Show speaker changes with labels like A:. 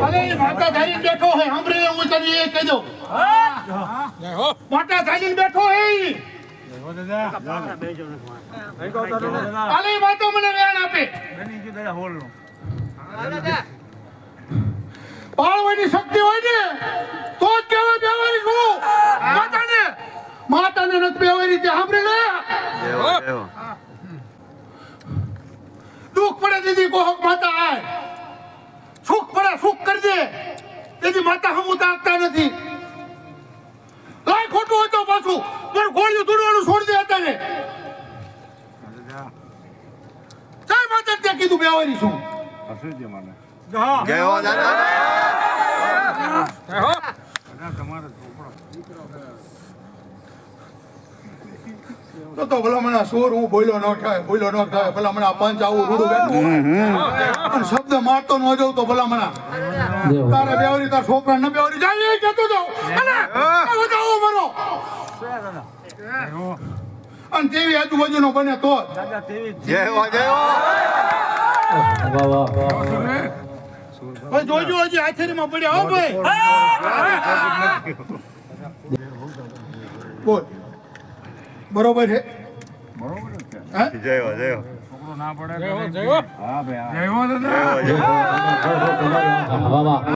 A: અરે એ ધારીને બેઠો હે સાંભળે હું તને એ કહી દઉં માતા ધારીને બેઠો હે ઈ. વાતો મને વેણ આપે. પાળવાની શક્તિ હોય ને તો જ છું માતાને. માતાને નથી બેવારી તે સાંભળી લે દુઃખ પડે દીદી કોહક માતા દીદી માતા હમ ઉતારતા નથી. લાય ખોટું હોય તો પાછું પણ ગોળીઓ દોડવાનું છોડી દે અત્યારે. જય માતા ત્યાં કીધું બેવારી છું.
B: દાદા.
A: તો તો ભલા મને સોર હું બોલ્યો ન થાય બોલ્યો ન થાય ભલા મને પંચ આવું રૂડું બેઠું અને શબ્દ મારતો ન જાઉં તો ભલા મને તારે બેવરી તાર છોકરા ન બેવરી. જાય એ કેતો જાઉં અને વધાવો મારો. અને તેવી આજુબાજુનો બને તો જ.
B: જય હો જય હો.
C: વાહ વાહ
A: ભાઈ જોજો હજી હાથેરીમાં પડ્યા હો ભાઈ. બોલ. બરોબર છે? હે?
B: જય હો જય હો.
C: વાહ વાહ